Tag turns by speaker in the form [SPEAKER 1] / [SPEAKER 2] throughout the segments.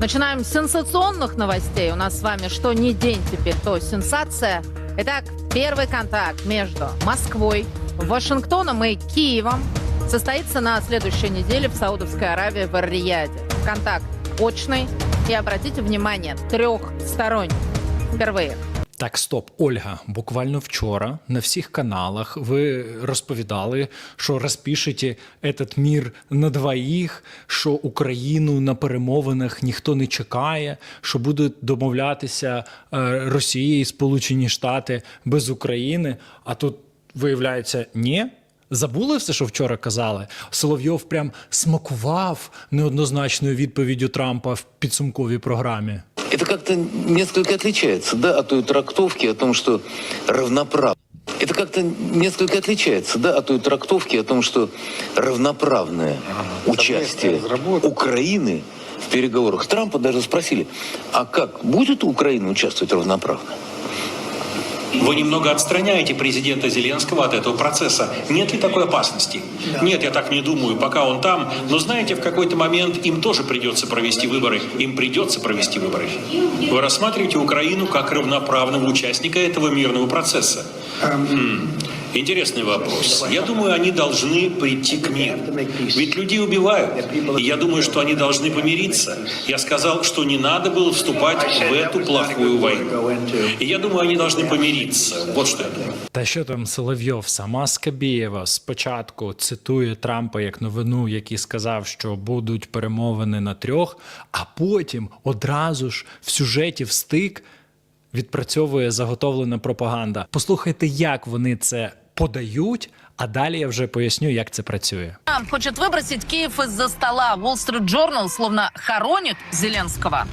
[SPEAKER 1] Начинаем с сенсационных новостей. У нас с вами что ни день теперь, то сенсация. Итак, первый контакт между Москвой, Вашингтоном и Киевом состоится на следующей неделе в Саудовской Аравии в Ар-Рияде. Контакт очный и, обратите внимание, трехсторонний. Впервые.
[SPEAKER 2] Так, стоп, Ольга. Буквально вчора на всіх каналах ви розповідали, що розпишете этот мір на двоїх, що Україну на перемовинах ніхто не чекає, що будуть домовлятися е, Росія і Сполучені Штати без України. А тут виявляється, ні. Забули все, що вчора казали? Соловйов прям смакував неоднозначною відповіддю Трампа в підсумковій програмі.
[SPEAKER 3] Это как-то несколько отличается, да, от той трактовки о том, что равноправ. Это как-то несколько отличается, да, от той трактовки о том, что равноправное участие Украины в переговорах. Трампа даже спросили, а как, будет Украина участвовать равноправно?
[SPEAKER 4] Вы немного отстраняете президента Зеленского от этого процесса. Нет ли такой опасности? Нет, я так не думаю, пока он там. Но знаете, в какой-то момент им тоже придется провести выборы. Им придется провести выборы. Вы рассматриваете Украину как равноправного участника этого мирного процесса? М, Интересный вопрос. Я думаю, они должны прийти к миру. Ведь людей убивают. И я думаю, что они должны помириться. Я сказал, что не надо было вступать в эту плохую войну. И я думаю, они должны помириться. Вот что я думаю.
[SPEAKER 2] Та що там Соловйов, сама Скабєєва спочатку цитує Трампа як новину, який сказав, що будуть перемовини на трьох, а потім одразу ж в сюжеті в стик відпрацьовує заготовлена пропаганда. Послухайте, як вони це подають, а далі я вже поясню, як це працює.
[SPEAKER 1] Трамп хочет выбросить Киев из-за стола. Wall Street Journal словно хоронит Зеленского.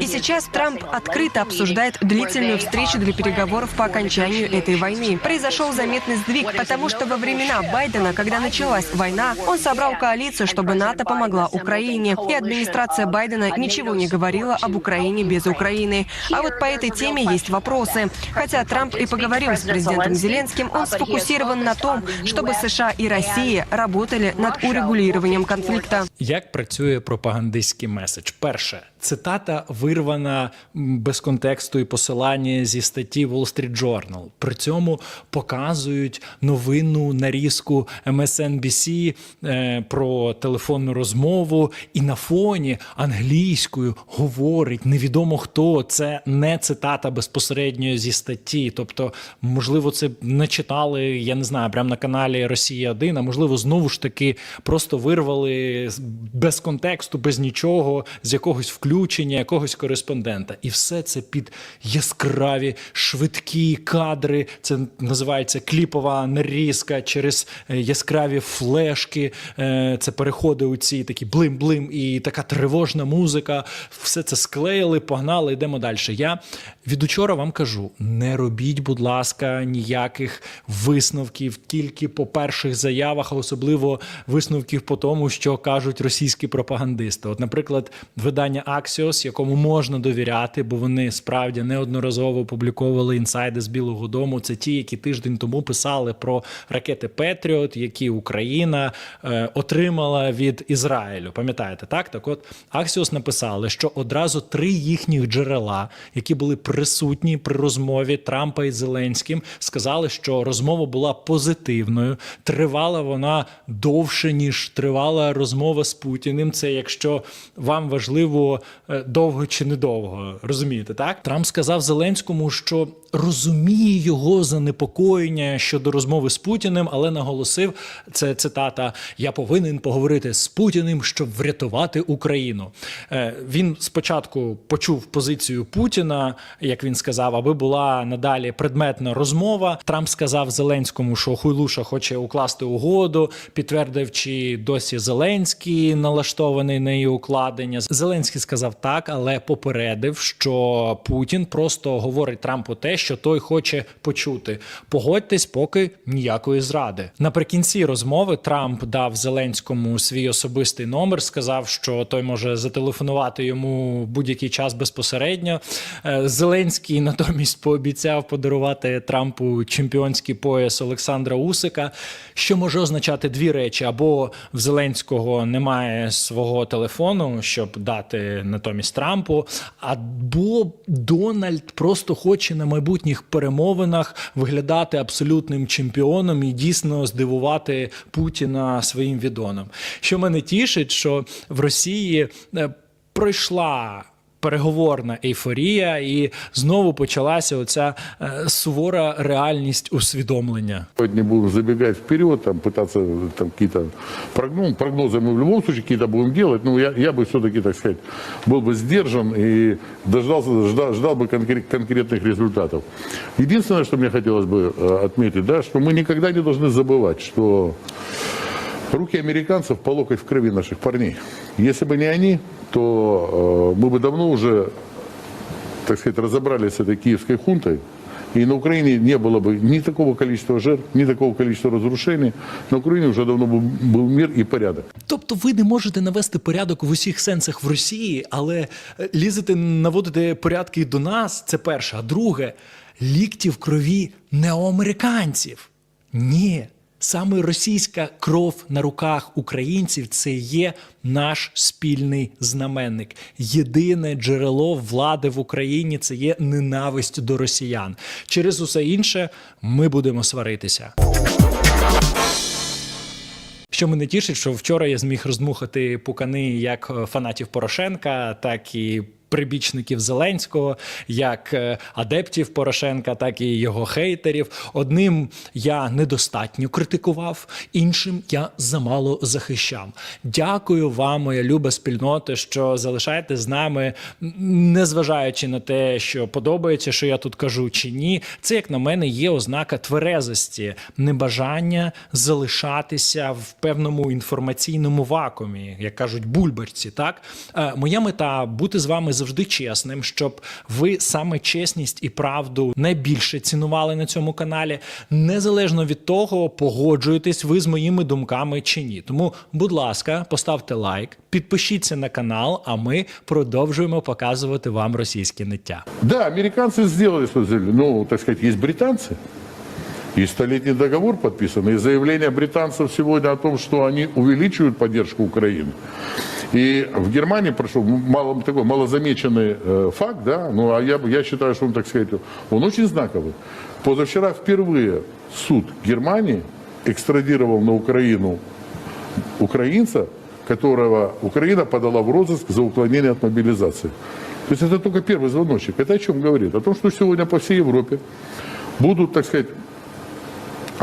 [SPEAKER 5] И сейчас Трамп открыто обсуждает длительную встречу для переговоров по окончанию этой войны. Произошел заметный сдвиг, потому что во времена Байдена, когда началась война, он собрал коалицию, чтобы НАТО помогла Украине. И администрация Байдена ничего не говорила об Украине без Украины. А вот по этой теме есть вопросы. Хотя Трамп и поговорил с президентом Зеленским, он сфокусирован на том, чтобы США и Россия работали над урегулированием конфликта.
[SPEAKER 2] Як працює пропагандистський меседж? Перше, цитата вирвана без контексту і посилання зі статті Wall Street Journal. При цьому показують новинну нарізку MSNBC е, про телефонну розмову, і на фоні англійською говорить невідомо хто. Це не цитата безпосередньо зі статті. Тобто, можливо, це не читали, я не знаю, прямо на каналі Росія 1 а можливо, знову ж таки просто вирвали без контексту, без нічого, з якогось включення, якогось кореспондента. І все це під яскраві, швидкі кадри. Це називається кліпова нарізка через е, яскраві флешки. Е, Це переходи у ці такі блим-блим і така тривожна музика. Все це склеїли, погнали, йдемо далі. Я від учора вам кажу: не робіть, будь ласка, ніяких висновків тільки по перших заявах, а особливо висновків по тому, що кажуть російські пропагандисти. От, наприклад, видання Axios, якому можна довіряти, бо вони справді неодноразово опубліковували інсайди з Білого Дому. Це ті, які тиждень тому писали про ракети Петріот, які Україна е, отримала від Ізраїлю. Пам'ятаєте, так? Так, от Axios написали, що одразу три їхніх джерела, які були присутні при розмові Трампа із Зеленським, сказали, що розмова була позитивною. Тривала вона довше ніж тривала розмова з Путіним. Це якщо вам важливо довго чи недовго. Розумієте, так? Трамп сказав Зеленському, що розуміє його занепокоєння щодо розмови з Путіним, але наголосив це цитата: Я повинен поговорити з Путіним, щоб врятувати Україну. Е, Він спочатку почув позицію Путіна, як він сказав, аби була надалі предметна розмова. Трамп сказав Зеленському, що Хуйлуша хоче укласти угоду, підтвердив, чи досі Зеленський налаштований на її укладення. Зеленський сказав так, але попередив, що Путін просто говорить Трампу те, що той хоче почути. Погодьтесь, поки ніякої зради. Наприкінці розмови Трамп дав Зеленському свій особистий номер, сказав, що той може зателефонувати йому будь-який час безпосередньо. Е, Зеленський натомість пообіцяв подарувати Трампу чемпіонський пояс Олександра Усика, що може означати дві речі: або в Зеленського немає свого телефону, щоб дати натомість Трампу, або Дональд просто хоче на майбутніх перемовинах виглядати абсолютним чемпіоном і дійсно здивувати Путіна своїм відоном. Що мене тішить, що в Росії е, пройшла Переговорна ейфорія, і знову почалася оця е, сувора реальність усвідомлення.
[SPEAKER 6] Не будем забегать вперед, там, пытаться там, какие-то прогнозы, прогнозы мы в любом случае какие-то будем делать, но я, я бы все-таки, так сказать, был бы сдержан и дождался, ждал, ждал бы конкрет- конкретных результатов. Единственное, что мне хотелось бы э, отметить, да, что мы никогда не должны забывать, что руки американцев по локоть в крови наших парней. Если бы не они, то э, мы бы давно уже так сказать, разобрались с этой киевской хунтой, и на Украине не было бы ни такого количества жертв, ни такого количества разрушений. На Украине уже давно бы был мир и порядок.
[SPEAKER 2] Тобто ви не можете навести порядок в усіх сенсах в Росії, але е, лізете наводити порядки і до нас. Це перше. А друге, лікті в крові неоамериканців. Ні. Саме російська кров на руках українців це є наш спільний знаменник. Єдине джерело влади в Україні це є ненависть до росіян. Через усе інше ми будемо сваритися. Що мене тішить, що вчора я зміг роздмухати пукани як е, фанатів Порошенка, так і прибічників Зеленського, як е, адептів Порошенка, так і його хейтерів. Одним я недостатньо критикував, іншим я замало захищав. Дякую вам, моя люба спільнота, що залишаєте з нами, незважаючи на те, що подобається, що я тут кажу чи ні. Це, як на мене, є ознака тверезості, небажання залишатися в певному інформаційному вакуумі, як кажуть бульбарці. Так Е, моя мета бути з вами завжди чесним, щоб ви саме чесність і правду найбільше цінували на цьому каналі, незалежно від того, погоджуєтесь ви з моїми думками чи ні. Тому, будь ласка, поставте лайк, підпишіться на канал, а ми продовжуємо показувати вам російське ниття.
[SPEAKER 6] Да, сделали, что сделали. Ну, так сказать, есть британцы. И столетний договор подписан, и заявление британцев сегодня о том, что они увеличивают поддержку Украины. И в Германии прошел мало, такой малозамеченный э, факт, да, ну а я, я считаю, что он, так сказать, он очень знаковый. Позавчера впервые суд Германии экстрадировал на Украину украинца, которого Украина подала в розыск за уклонение от мобилизации. То есть это только первый звоночек. Это о чем говорит? О том, что сегодня по всей Европе будут, так сказать,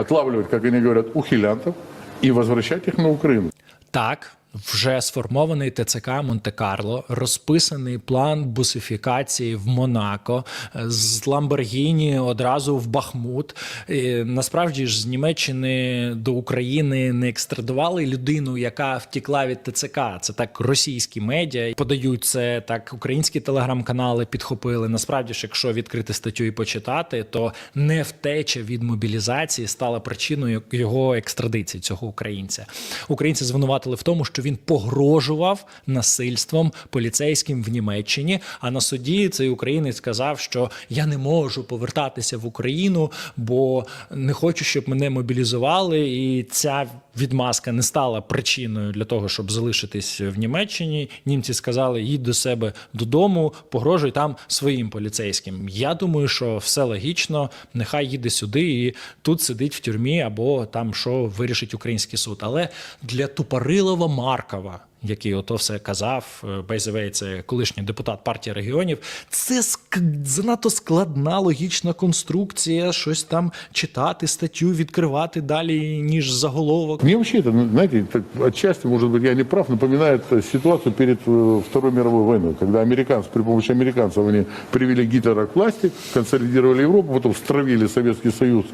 [SPEAKER 6] отлавливать, как они говорят, ухилянтов и возвращать их на Украину.
[SPEAKER 2] Так, вже сформований ТЦК Монте-Карло, розписаний план бусифікації в Монако з Ламборгіні одразу в Бахмут. І, насправді ж з Німеччини до України не екстрадували людину, яка втікла від ТЦК. Це так російські медіа подають це так. Українські телеграм-канали підхопили. Насправді ж, якщо відкрити статтю і почитати, то не втеча від мобілізації стала причиною його екстрадиції цього українця. Українці звинуватили в тому, що він погрожував насильством поліцейським в Німеччині. А на суді цей українець сказав, що я не можу повертатися в Україну, бо не хочу, щоб мене мобілізували. І ця відмазка не стала причиною для того, щоб залишитись в Німеччині. Німці сказали: їдь до себе додому, погрожуй там своїм поліцейським. Я думаю, що все логічно. Нехай їде сюди і тут сидить в тюрмі, або там що вирішить український суд. Але для Тупорилова Маркова Який ото все казав, Бейзевей, це колишній депутат партії регіонів. Це ск- занадто складна логічна конструкція, щось там читати статтю, відкривати далі, ніж заголовок.
[SPEAKER 6] Мне вообще это, ну, знаете, так, отчасти, может быть, я не прав, напоминает э, ситуацию перед э, Второй мировой войной, когда американцы, при помощи американцев, они привели Гитлера к власти, консолидировали Европу, потом стравили Советский Союз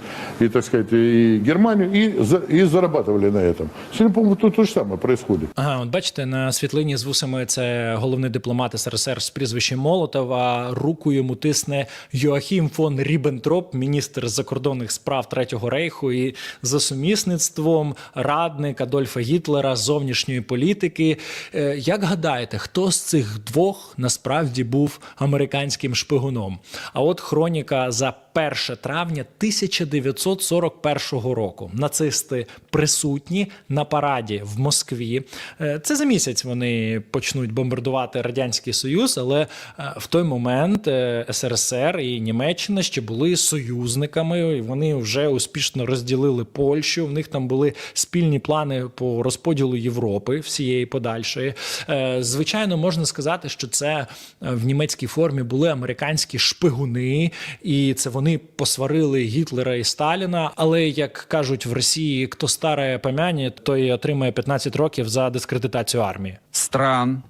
[SPEAKER 6] и, так сказать, и Германию, и, за- и зарабатывали на этом. Сегодня, по-моему, то, то же самое происходит.
[SPEAKER 2] Ага, от бачите, бачите на світлині з вусами, це головний дипломат СРСР з прізвищем Молотова. Руку йому тисне Йоахім фон Ріббентроп, міністр закордонних справ Третього рейху, і за сумісництвом радник Адольфа Гітлера зовнішньої політики. Е, Як гадаєте, хто з цих двох насправді був американським шпигуном? А от хроніка за 1 травня 1941 року. Нацисти присутні на параді в Москві. Е, Це за місяць вони почнуть бомбардувати радянський союз, але е, в той момент е, СРСР і Німеччина ще були союзниками. і Вони вже успішно розділили Польщу. В них там були спільні плани по розподілу Європи всієї подальшої. Е, Звичайно, можна сказати, що це в німецькій формі були американські шпигуни, і це вони посварили Гітлера і Сталіна. Але як кажуть в Росії, хто старе пам'яні, той отримає 15 років за дискредитацію армії.
[SPEAKER 7] стран,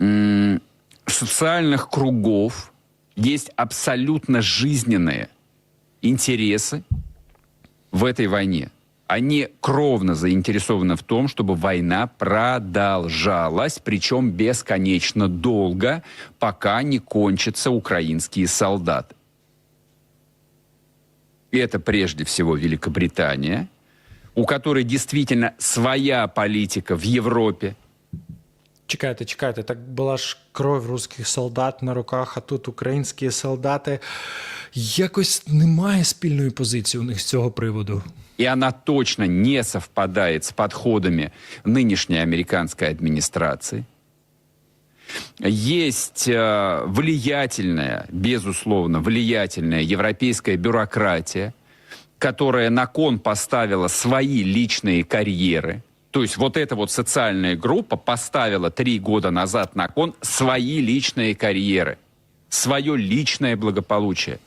[SPEAKER 7] м, социальных кругов есть абсолютно жизненные интересы в этой войне. Они кровно заинтересованы в том, чтобы война продолжалась, причем бесконечно долго, пока не кончатся украинские солдаты. Это прежде всего Великобритания, у которой действительно своя политика в Европе,
[SPEAKER 2] Чекайте, чекайте, так була ж кров русських солдат на руках, а тут українські солдати. Якось немає спільної позиції у них з цього приводу.
[SPEAKER 7] и она точно не совпадает с подходами нынешней американской администрации. Есть э, влиятельная, безусловно, влиятельная европейская бюрократия, которая на кон поставила свои личные карьеры. То есть вот эта вот социальная группа поставила три года назад на кон свои личные карьеры, свое личное благополучие.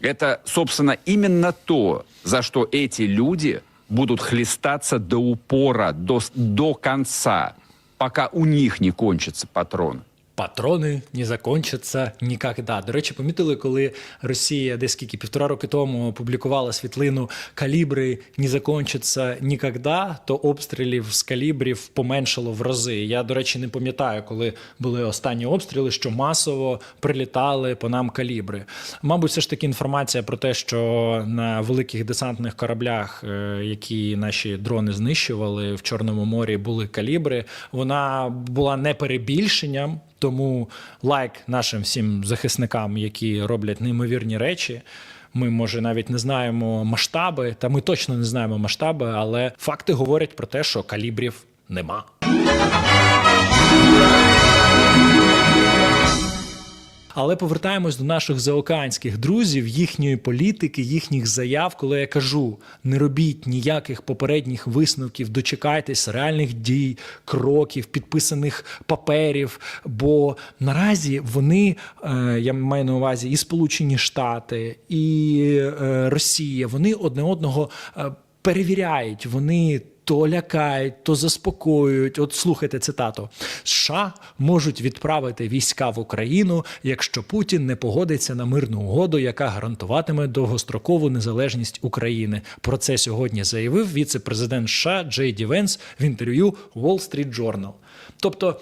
[SPEAKER 7] Это, собственно, именно то, за что эти люди будут хлестаться до упора, до, до конца, пока у них не кончатся патроны.
[SPEAKER 2] Патрони не закончаться ніколи. До речі, помітили, коли Росія десь скільки півтора роки тому опублікувала світлину калібри не закончаться ніколи, то обстрілів з калібрів поменшало в рази. Я, до речі, не пам'ятаю, коли були останні обстріли, що масово прилітали по нам калібри. Мабуть, все ж таки інформація про те, що на великих десантних кораблях, е, які наші дрони знищували в Чорному морі, були калібри. Вона була не перебільшенням. Тому лайк нашим всім захисникам, які роблять неймовірні речі. Ми, може, навіть не знаємо масштаби, та ми точно не знаємо масштаби, але факти говорять про те, що калібрів нема. Але повертаємось до наших заокеанських друзів, їхньої політики, їхніх заяв, коли я кажу: не робіть ніяких попередніх висновків, дочекайтесь реальних дій, кроків, підписаних паперів. Бо наразі вони, е, я маю на увазі, і Сполучені Штати, і е, Росія, вони одне одного е, перевіряють. Вони то лякають, то заспокоюють. От слухайте цитату: США можуть відправити війська в Україну, якщо Путін не погодиться на мирну угоду, яка гарантуватиме довгострокову незалежність України. Про це сьогодні заявив віце-президент США Джей Ді Венс в інтерв'ю Wall Street Journal. Тобто.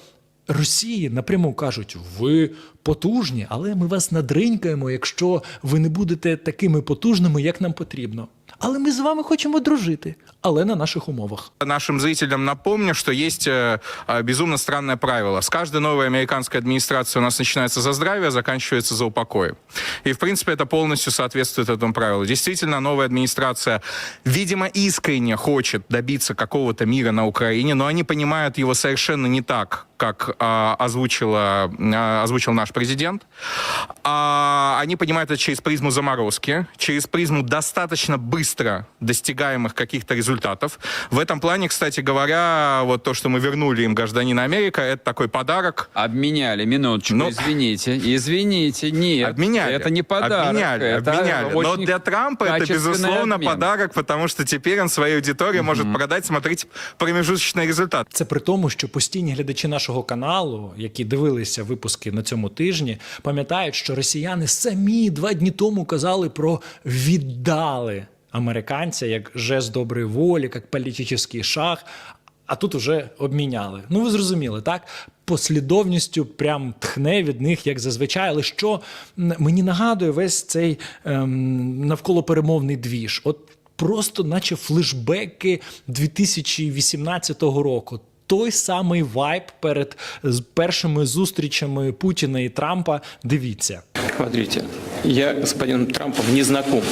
[SPEAKER 2] Росії напряму кажуть: ви потужні, але ми вас надринькаємо, якщо ви не будете такими потужними, як нам потрібно Але ми з вами хочемо дружити, але на наших умовах.
[SPEAKER 8] Нашим зрителям напомню, что есть э, э, безумно странное правило. С каждой новой американской администрацией у нас начинается за здравие, заканчивается за упокой. И, в принципе, это полностью соответствует этому правилу. Действительно, новая администрация, видимо, искренне хочет добиться какого-то мира на Украине, но они понимают его совершенно не так, как а, озвучила, а, озвучил наш президент. А, они понимают это через призму заморозки, через призму достаточно быстро достигаемых каких-то результатов. В этом плане, кстати говоря, вот то, что мы вернули им гражданина Америка, это такой подарок.
[SPEAKER 7] Обменяли, минуточку,
[SPEAKER 8] Ну-
[SPEAKER 7] извините, извините, нет.
[SPEAKER 8] Обменяли.
[SPEAKER 7] Это не подарок.
[SPEAKER 8] Обменяли,
[SPEAKER 7] это
[SPEAKER 8] обменяли. Но
[SPEAKER 7] очень
[SPEAKER 8] для Трампа это,
[SPEAKER 7] качественный
[SPEAKER 8] безусловно,
[SPEAKER 7] обмен.
[SPEAKER 8] подарок, потому что теперь он своей аудитории может продать, смотрите, промежуточный результат.
[SPEAKER 2] Це при тому, що постійні глядачі нашого каналу, які дивилися випуски на цьому тижні, пам'ятають, що росіяни самі два дні тому казали про віддали американця як жест доброї волі, як політичний шах. а тут уже обміняли. Ну ви зрозуміли, так? Послідовністю прям тхне від них, як зазвичай. Але що мені нагадує весь цей ем, навколоперемовний двіж? От просто, наче флешбеки 2018 року. Той самий вайб перед першими зустрічами Путіна і Трампа. Дивіться.
[SPEAKER 9] Смотрите, я з паном Трампом не знаком.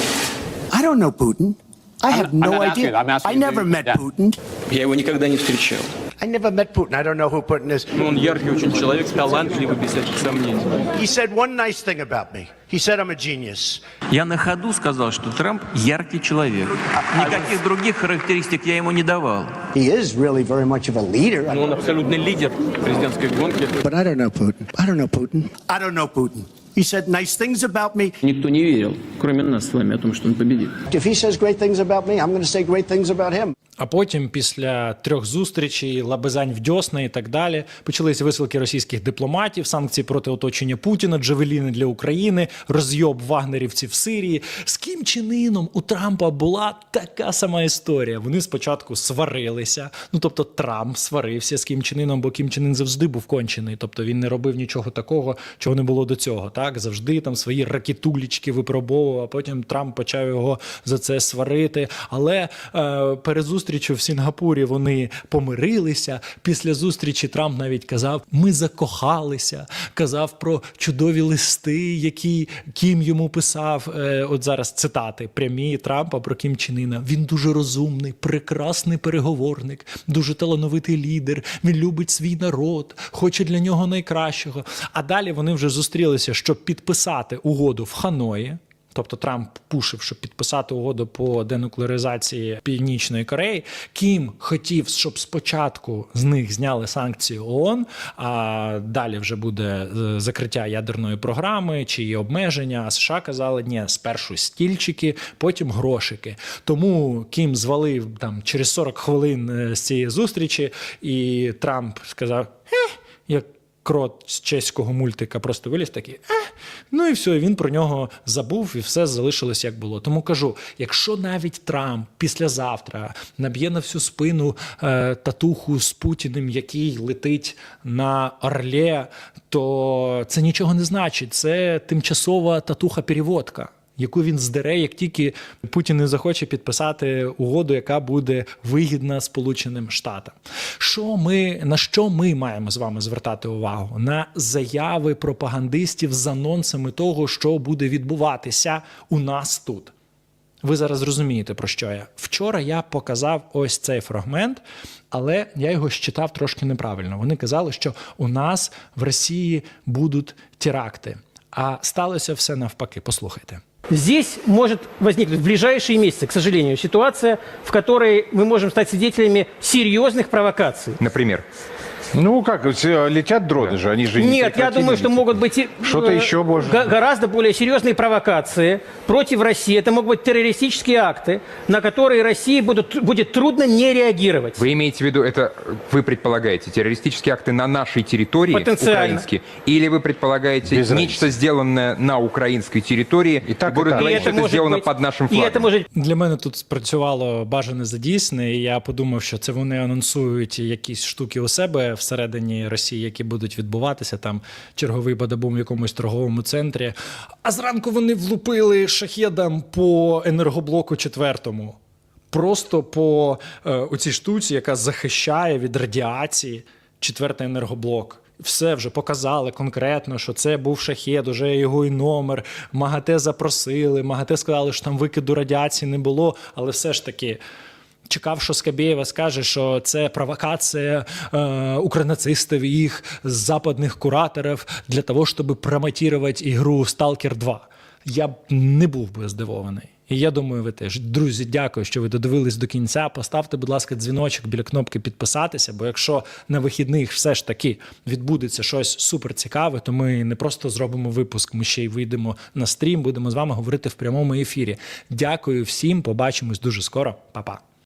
[SPEAKER 10] I don't know Putin. I have
[SPEAKER 11] I'm
[SPEAKER 10] no idea.
[SPEAKER 11] asking, I'm asking
[SPEAKER 10] I
[SPEAKER 11] you,
[SPEAKER 10] never met
[SPEAKER 11] yeah.
[SPEAKER 10] Putin.
[SPEAKER 9] Я его никогда не встречал.
[SPEAKER 10] I never met Putin. I don't know who Putin is.
[SPEAKER 9] Он яркий очень человек, талантливый, без всяких сомнений.
[SPEAKER 10] He said one nice thing about me. He said I'm a genius.
[SPEAKER 9] Я на ходу сказал, что Трамп яркий человек. Никаких других характеристик я ему не давал.
[SPEAKER 10] He is really very much of a leader.
[SPEAKER 9] Он абсолютный лидер президентской гонки.
[SPEAKER 10] But I don't know Putin. I don't know Putin. I don't know Putin. He said nice things about me.
[SPEAKER 9] Никто не верил, кроме нас с вами, о том, что он победит.
[SPEAKER 10] If he says great things about me, I'm going to say great things about him.
[SPEAKER 2] А потім, після трьох зустрічей, лабезань в дьосна і так далі, почалися висилки російських дипломатів, санкції проти оточення Путіна, джавеліни для України, розйоб вагнерівців в Сирії. З ким чинином у Трампа була така сама історія. Вони спочатку сварилися. Ну тобто Трамп сварився з Кім Чен Іном, бо Кім Чен завжди був кончений. Тобто він не робив нічого такого, чого не було до цього. Так завжди там свої ракетулічки випробовував. А потім Трамп почав його за це сварити. Але е, перед зустрічю в Сінгапурі вони помирилися. Після зустрічі Трамп навіть казав: ми закохалися. Казав про чудові листи, які Кім йому писав. Е, от зараз цитати прямі Трампа про Кім Чен Він дуже розумний, прекрасний переговорник, дуже талановитий лідер. Він любить свій народ, хоче для нього найкращого. А далі вони вже зустрілися, щоб підписати угоду в Ханої. Тобто Трамп пушив, щоб підписати угоду по денуклеаризації Північної Кореї. Кім хотів, щоб спочатку з них зняли санкції ООН, а далі вже буде е, закриття ядерної програми чи її обмеження. А США казали, ні, спершу стільчики, потім грошики. Тому Кім звалив там через 40 хвилин е, з цієї зустрічі, і Трамп сказав: «Е, як крот з чеського мультика просто виліз такий. Е, ну і все, і він про нього забув, і все залишилось як було. Тому кажу: якщо навіть Трамп післязавтра наб'є на всю спину е, татуху з Путіним, який летить на Орле, то це нічого не значить. Це тимчасова татуха-переводка. Яку він здере, як тільки Путін не захоче підписати угоду, яка буде вигідна Сполученим Штатам. Що ми на що ми маємо з вами звертати увагу? На заяви пропагандистів з анонсами того, що буде відбуватися у нас тут. Ви зараз зрозумієте, про що я. Вчора я показав ось цей фрагмент, але я його считав трошки неправильно. Вони казали, що у нас в Росії будуть теракти. А сталося все навпаки. Послухайте.
[SPEAKER 12] Здесь может возникнуть в ближайшие месяцы, к сожалению, ситуация, в которой мы можем стать свидетелями серьезных провокаций.
[SPEAKER 11] Например?
[SPEAKER 13] Ну как, все летят дроны же, они же не
[SPEAKER 12] Нет, я
[SPEAKER 13] прекратили
[SPEAKER 12] думаю, что
[SPEAKER 13] лететь.
[SPEAKER 12] могут быть и,
[SPEAKER 13] Что-то
[SPEAKER 12] э,
[SPEAKER 13] еще может
[SPEAKER 12] га-
[SPEAKER 13] быть.
[SPEAKER 12] гораздо более серьезные провокации против России. Это могут быть террористические акты, на которые России будут, будет трудно не реагировать.
[SPEAKER 11] Вы имеете в виду, это вы предполагаете террористические акты на нашей территории,
[SPEAKER 12] Потенциально.
[SPEAKER 11] украинские, или вы предполагаете
[SPEAKER 13] Без
[SPEAKER 11] нечто сделанное на украинской территории,
[SPEAKER 13] И так, и
[SPEAKER 11] будут
[SPEAKER 13] так.
[SPEAKER 11] говорить,
[SPEAKER 12] И
[SPEAKER 11] что это
[SPEAKER 12] может
[SPEAKER 11] сделано
[SPEAKER 12] быть-
[SPEAKER 11] под нашим
[SPEAKER 12] и
[SPEAKER 11] флагом?
[SPEAKER 12] это может
[SPEAKER 2] Для мене тут спрацювало бажане задійсне, і я подумав, що це вони анонсують якісь штуки у себе всередині Росії, які будуть відбуватися. Там черговий бадабум в якомусь торговому центрі. А зранку вони влупили шахедам по енергоблоку четвертому. Просто по е, оцій штуці, яка захищає від радіації четвертий енергоблок. Все вже показали конкретно, що це був шахет, уже його і номер. МАГАТЕ запросили. МАГАТЕ сказали, що там викиду радіації не було, але все ж таки. Чекав, що Скабєєва скаже, що це провокація е, укронацистів і їх западних кураторів для того, щоб промотувати ігру Stalker 2. Я б не був би здивований. І я думаю, ви теж. Друзі, дякую, що ви додивились до кінця. Поставте, будь ласка, дзвіночок біля кнопки підписатися. Бо якщо на вихідних все ж таки відбудеться щось супер цікаве, то ми не просто зробимо випуск, ми ще й вийдемо на стрім, будемо з вами говорити в прямому ефірі. Дякую всім, побачимось дуже скоро. Па-па.